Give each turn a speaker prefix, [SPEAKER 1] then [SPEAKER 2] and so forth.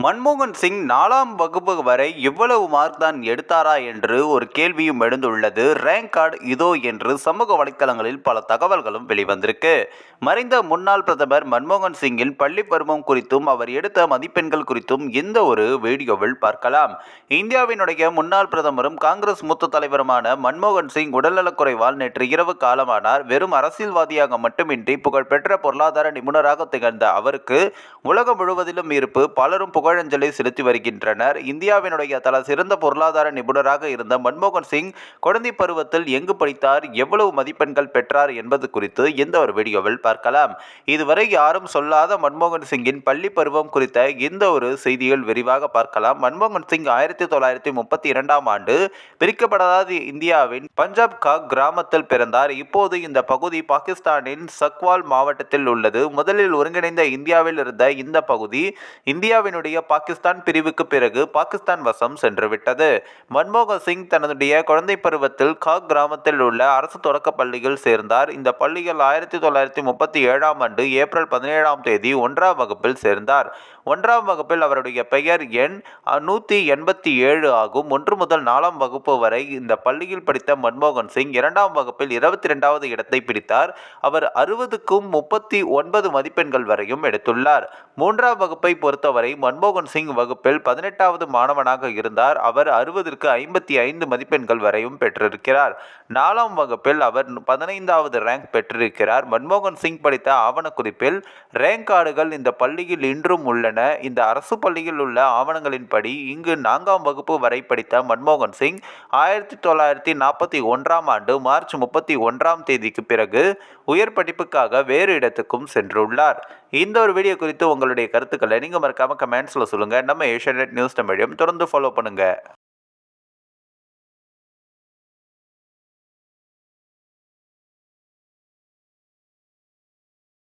[SPEAKER 1] மன்மோகன் சிங் நாலாம் வகுப்பு வரை இவ்வளவு மார்க் தான் எடுத்தாரா என்று ஒரு கேள்வியும் எழுந்துள்ளது. ரேங்க் கார்டு இதோ என்று சமூக வலைத்தளங்களில் பல தகவல்களும் வெளிவந்திருக்கு. மறைந்த முன்னாள் பிரதமர் மன்மோகன் சிங்கின் பள்ளி பருவம் குறித்தும் அவர் எடுத்த மதிப்பெண்கள் குறித்தும் இந்த ஒரு வீடியோவில் பார்க்கலாம். இந்தியாவினுடைய முன்னாள் பிரதமரும் காங்கிரஸ் மூத்த தலைவருமான மன்மோகன் சிங் உடல்நலக்குறைவால் நேற்று இரவு காலமானார். வெறும் அரசியல்வாதியாக மட்டுமின்றி புகழ்பெற்ற பொருளாதார நிபுணராக திகழ்ந்த அவருக்கு உலகம் முழுவதிலும் இருப்பு. பலரும் புகழஞ்சலி செலுத்தி வருகின்றனர். இந்தியாவினுடைய தல சிறந்த பொருளாதார நிபுணராக இருந்த மன்மோகன் சிங் குழந்தை பருவத்தில் எங்கு படித்தார் எவ்வளவு மதிப்பெண்கள் பெற்றார் என்பது குறித்து இந்த ஒரு வீடியோவில் பார்க்கலாம். இதுவரை யாரும் சொல்லாத மன்மோகன் சிங்கின் பள்ளி பருவம் குறித்த இந்த ஒரு செய்திகள் விரிவாக பார்க்கலாம். மன்மோகன் சிங் ஆயிரத்தி தொள்ளாயிரத்தி முப்பத்தி இரண்டாம் ஆண்டு பிரிக்கப்படாத இந்தியாவின் பஞ்சாப் காக் கிராமத்தில் பிறந்தார். இப்போது இந்த பகுதி பாகிஸ்தானின் சக்வால் மாவட்டத்தில் உள்ளது. முதலில் ஒருங்கிணைந்த இந்தியாவில் இருந்த இந்த பகுதி இந்தியாவினுடைய பாகிஸ்தான் பிரிவுக்கு பிறகு பாகிஸ்தான் வசம் சென்றுவிட்டது. மன்மோகன் சிங் தன்னுடைய குழந்தை பருவத்தில் காக் கிராமத்தில் உள்ள அரசு தொடக்க பள்ளியில் சேர்ந்தார். இந்த பள்ளியில் ஆயிரத்தி தொள்ளாயிரத்தி முப்பத்தி ஏழாம் ஆண்டு ஏப்ரல் பதினேழாம் தேதி ஒன்றாம் வகுப்பில் சேர்ந்தார். ஒன்றாம் வகுப்பில் அவருடைய பெயர் எண் நூற்றி எண்பத்தி ஏழு ஆகும். ஒன்று முதல் நாலாம் வகுப்பு வரை இந்த பள்ளியில் படித்த மன்மோகன் சிங் இரண்டாம் வகுப்பில் இருபத்தி ரெண்டாவது இடத்தை பிடித்தார். அவர் அறுபதுக்கும் முப்பத்தி ஒன்பது மதிப்பெண்கள் வரையும் எடுத்துள்ளார். மூன்றாம் வகுப்பை பொறுத்தவரை மன்மோகன் சிங் வகுப்பில் பதினெட்டாவது மாணவனாக இருந்தார். அவர் அறுபதற்கு ஐம்பத்தி ஐந்து மதிப்பெண்கள் வரையும் பெற்றிருக்கிறார். நாலாம் வகுப்பில் அவர் பதினைந்தாவது ரேங்க் பெற்றிருக்கிறார். மன்மோகன் சிங் படித்த ஆவணக்குறிப்பில் ரேங்க் கார்டுகள் இந்த பள்ளியில் இன்றும் உள்ளன. இந்த அரசு பள்ளியில் உள்ள ஆவணங்களின்படி இங்கு நான்காம் வகுப்பு வரை படித்த மன்மோகன் சிங் ஆயிரத்தி தொள்ளாயிரத்தி நாற்பத்தி ஒன்றாம் ஆண்டு மார்ச் முப்பத்தி ஒன்றாம் தேதிக்கு பிறகு உயர் படிப்புக்காக வேறு இடத்துக்கும் சென்றுள்ளார். இந்த ஒரு வீடியோ குறித்து உங்களுடைய கருத்துக்களை நீங்கள் மறக்காமல் கமெண்ட்ஸில் சொல்லுங்கள் நம்ம ஏஷியா நியூஸ் தமிழையும் தொடர்ந்து ஃபாலோ பண்ணுங்கள்